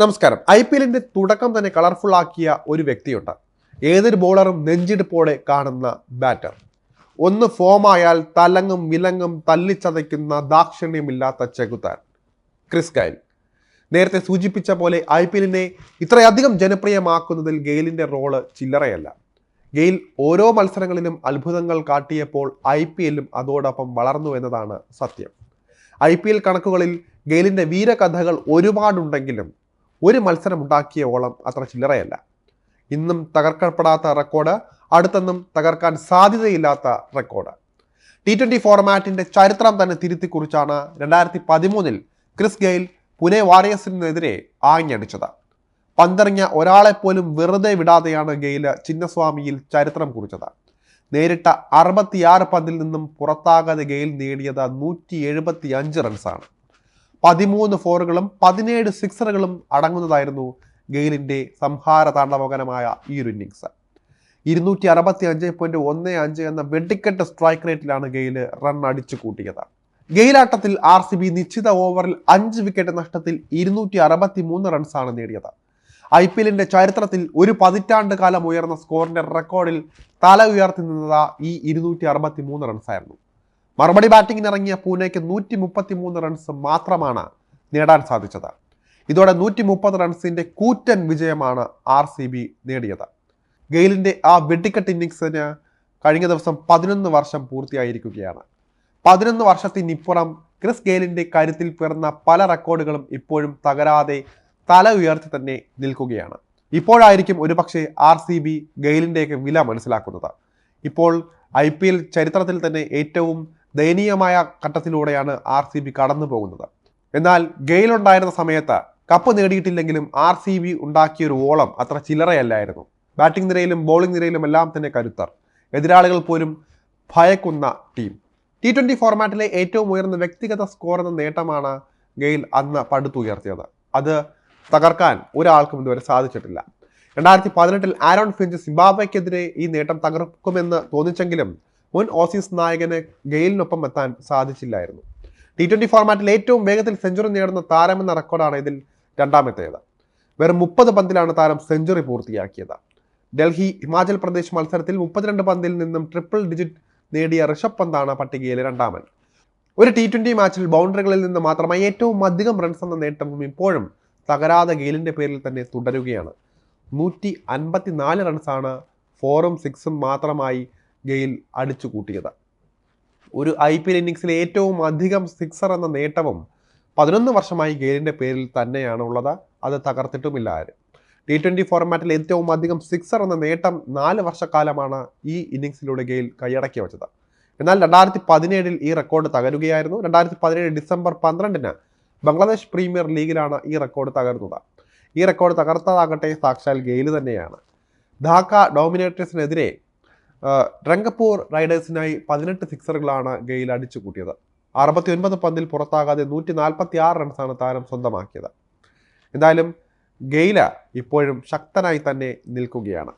നമസ്കാരം. I P എല്ലിന്റെ തുടക്കം തന്നെ കളർഫുൾ ആക്കിയ ഒരു വ്യക്തിയുണ്ട്. ഏതൊരു ബോളറും നെഞ്ചിടിപ്പോടെ കാണുന്ന ബാറ്റർ ഒന്ന് ഫോമായാൽ തലങ്ങും വിലങ്ങും തല്ലിച്ചതയ്ക്കുന്ന ദാക്ഷിണ്യമില്ലാത്ത ചെകുത്താൻ. ക്രിസ് ഗൈൽ നേരത്തെ സൂചിപ്പിച്ച പോലെ ഐ പി എല്ലിനെ ഇത്രയധികം ജനപ്രിയമാക്കുന്നതിൽ ഗെയിലിന്റെ റോൾ ചില്ലറയല്ല. ഗെയിൽ ഓരോ മത്സരങ്ങളിലും അത്ഭുതങ്ങൾ കാട്ടിയപ്പോൾ ഐ പി എല്ലും അതോടൊപ്പം വളർന്നു എന്നതാണ് സത്യം. ഐ പി എൽ കണക്കുകളിൽ ഗെയിലിന്റെ വീരകഥകൾ ഒരുപാടുണ്ടെങ്കിലും ഒരു മത്സരം ഉണ്ടാക്കിയ ഓളം അത്ര ചില്ലറയല്ല. ഇന്നും തകർക്കപ്പെടാത്ത റെക്കോർഡ് അടുത്തൊന്നും തകർക്കാൻ സാധ്യതയില്ലാത്ത റെക്കോർഡ് ടി ട്വന്റി ഫോർമാറ്റിന്റെ ചരിത്രം തന്നെ തിരുത്തി കുറിച്ചാണ് രണ്ടായിരത്തി പതിമൂന്നിൽ ക്രിസ് ഗെയിൽ പുനെ വാരിയേഴ്സിനെതിരെ ആഞ്ഞടിച്ചത്. പന്തെറിഞ്ഞ ഒരാളെപ്പോലും വെറുതെ വിടാതെയാണ് ഗെയിൽ ചിന്നസ്വാമിയിൽ ചരിത്രം കുറിച്ചത്. നേരിട്ട അറുപത്തിയാറ് പന്തിൽ നിന്നും പുറത്താകാതെ ഗെയിൽ നേടിയത് നൂറ്റി എഴുപത്തി അഞ്ച് റൺസാണ് പതിമൂന്ന് ഫോറുകളും പതിനേഴ് സിക്സറുകളും അടങ്ങുന്നതായിരുന്നു ഗെയിലിന്റെ സംഹാര താണ്ഡവകരമായ ഈ ഒരു ഇന്നിങ്സ് ഇരുന്നൂറ്റി അറുപത്തി അഞ്ച് പോയിന്റ് ഒന്ന് അഞ്ച് എന്ന വെടിക്കെട്ട് സ്ട്രൈക്ക് റേറ്റിലാണ് ഗെയിൽ റൺ അടിച്ചു കൂട്ടിയത്. ഗെയിലാട്ടത്തിൽ ആർ സി ബി നിശ്ചിത ഓവറിൽ അഞ്ച് വിക്കറ്റ് നഷ്ടത്തിൽ ഇരുന്നൂറ്റി അറുപത്തി മൂന്ന് റൺസാണ് നേടിയത്. ഐ പി എല്ലിന്റെ ചരിത്രത്തിൽ ഒരു പതിറ്റാണ്ട് കാലം ഉയർന്ന സ്കോറിന്റെ റെക്കോർഡിൽ തല ഉയർത്തി നിന്നത് ഈ ഇരുന്നൂറ്റി അറുപത്തി മൂന്ന് റൺസായിരുന്നു മറുപടി ബാറ്റിംഗിന് ഇറങ്ങിയ പൂനെക്ക് നൂറ്റി മുപ്പത്തി മൂന്ന് റൺസ് മാത്രമാണ് നേടാൻ സാധിച്ചത്. ഇതോടെ നൂറ്റി മുപ്പത് റൺസിന്റെ കൂറ്റൻ വിജയമാണ് ആർ സി ബി നേടിയത്. ഗെയിലിന്റെ ആ വെട്ടിക്കെട്ട് ഇന്നിങ്സിന് കഴിഞ്ഞ ദിവസം പതിനൊന്ന് വർഷം പൂർത്തിയായിരിക്കുകയാണ്. പതിനൊന്ന് വർഷത്തിനിപ്പുറം ക്രിസ് ഗെയിലിന്റെ കാര്യത്തിൽ പിറന്ന പല റെക്കോർഡുകളും ഇപ്പോഴും തകരാതെ തല ഉയർത്തി തന്നെ നിൽക്കുകയാണ്. ഇപ്പോഴായിരിക്കും ഒരുപക്ഷെ ആർ സി ബി ഗെയിലിന്റെയൊക്കെ വില മനസ്സിലാക്കുന്നത്. ഇപ്പോൾ ഐ പി എൽ ചരിത്രത്തിൽ തന്നെ ഏറ്റവും ദയനീയമായ ഘട്ടത്തിലൂടെയാണ് ആർ സി ബി കടന്നു പോകുന്നത് എന്നാൽ ഗെയിൽ ഉണ്ടായിരുന്ന സമയത്ത് കപ്പ് നേടിയിട്ടില്ലെങ്കിലും ആർ സി ബി ഉണ്ടാക്കിയ ഒരു ഓളം അത്ര ചില്ലറയല്ലായിരുന്നു. ബാറ്റിംഗ് നിരയിലും ബോളിംഗ് നിരയിലും എല്ലാം തന്നെ കരുത്തർ. എതിരാളികൾ പോലും ഭയക്കുന്ന ടീം. ടി ട്വന്റി ഫോർമാറ്റിലെ ഏറ്റവും ഉയർന്ന വ്യക്തിഗത സ്കോർ എന്ന നേട്ടമാണ് ഗെയിൽ അന്ന് പടുത്തുയർത്തിയത്. അത് തകർക്കാൻ ഒരാൾക്കും ഇതുവരെ സാധിച്ചിട്ടില്ല. രണ്ടായിരത്തി പതിനെട്ടിൽ ആരോൺ ഫിഞ്ച് സിംബാബ്വയ്ക്കെതിരെ ഈ നേട്ടം തകർക്കുമെന്ന് തോന്നിച്ചെങ്കിലും മുൻ ഓസീസ് നായകന് ഗെയിലിനൊപ്പം എത്താൻ സാധിച്ചില്ലായിരുന്നു. ടി ട്വന്റി ഫോർമാറ്റിൽ ഏറ്റവും വേഗത്തിൽ സെഞ്ചുറി നേടുന്ന താരമെന്ന റെക്കോർഡാണ് ഇതിൽ രണ്ടാമത്തേത്. വെറും മുപ്പത് പന്തിലാണ് താരം സെഞ്ചുറി പൂർത്തിയാക്കിയത്. ഡൽഹി ഹിമാചൽ പ്രദേശ് മത്സരത്തിൽ മുപ്പത്തിരണ്ട് പന്തിൽ നിന്നും ട്രിപ്പിൾ ഡിജിറ്റ് നേടിയ ഋഷഭ് പന്താണ് പട്ടികയിലെ രണ്ടാമൻ. ഒരു ടി ട്വന്റി മാച്ചിൽ ബൗണ്ടറികളിൽ നിന്ന് മാത്രമായി ഏറ്റവും അധികം റൺസ് എന്ന നേട്ടവും ഇപ്പോഴും തകരാതെ ഗെയിലിന്റെ പേരിൽ തന്നെ തുടരുകയാണ്. നൂറ്റി അൻപത്തിനാല് റൺസാണ് ഫോറും സിക്സും മാത്രമായി ഗെയിൽ അടിച്ചു കൂട്ടിയത്. ഒരു ഐ പി എൽ ഇന്നിങ്സിലെ ഏറ്റവും അധികം സിക്സർ എന്ന നേട്ടവും പതിനൊന്ന് വർഷമായി ഗെയിലിന്റെ പേരിൽ തന്നെയാണ് ഉള്ളത്. അത് തകർത്തിട്ടുമില്ല ആരും. ടി ട്വന്റി ഫോർമാറ്റിൽ ഏറ്റവും അധികം സിക്സർ എന്ന നേട്ടം നാല് വർഷക്കാലമാണ് ഈ ഇന്നിങ്സിലൂടെ ഗെയിൽ കൈയടക്കി വെച്ചത്. എന്നാൽ രണ്ടായിരത്തി പതിനേഴിൽ ഈ റെക്കോർഡ് തകരുകയായിരുന്നു. രണ്ടായിരത്തി പതിനേഴ് ഡിസംബർ പന്ത്രണ്ടിന് ബംഗ്ലാദേശ് പ്രീമിയർ ലീഗിലാണ് ഈ റെക്കോർഡ് തകർന്നത്. ഈ റെക്കോർഡ് തകർത്തതാകട്ടെ സാക്ഷാൽ ഗെയിൽ തന്നെയാണ്. ധാക്ക ഡോമിനേറ്റേഴ്സിനെതിരെ രംഗപ്പൂർ റൈഡേഴ്സിനായി പതിനെട്ട് സിക്സറുകളാണ് ഗെയിൽ അടിച്ചു കൂട്ടിയത്. അറുപത്തി ഒൻപത് പന്തിൽ പുറത്താകാതെ നൂറ്റി നാൽപ്പത്തി ആറ് റൺസാണ് താരം സ്വന്തമാക്കിയത്. എന്തായാലും ഗെയില ഇപ്പോഴും ശക്തനായി തന്നെ നിൽക്കുകയാണ്.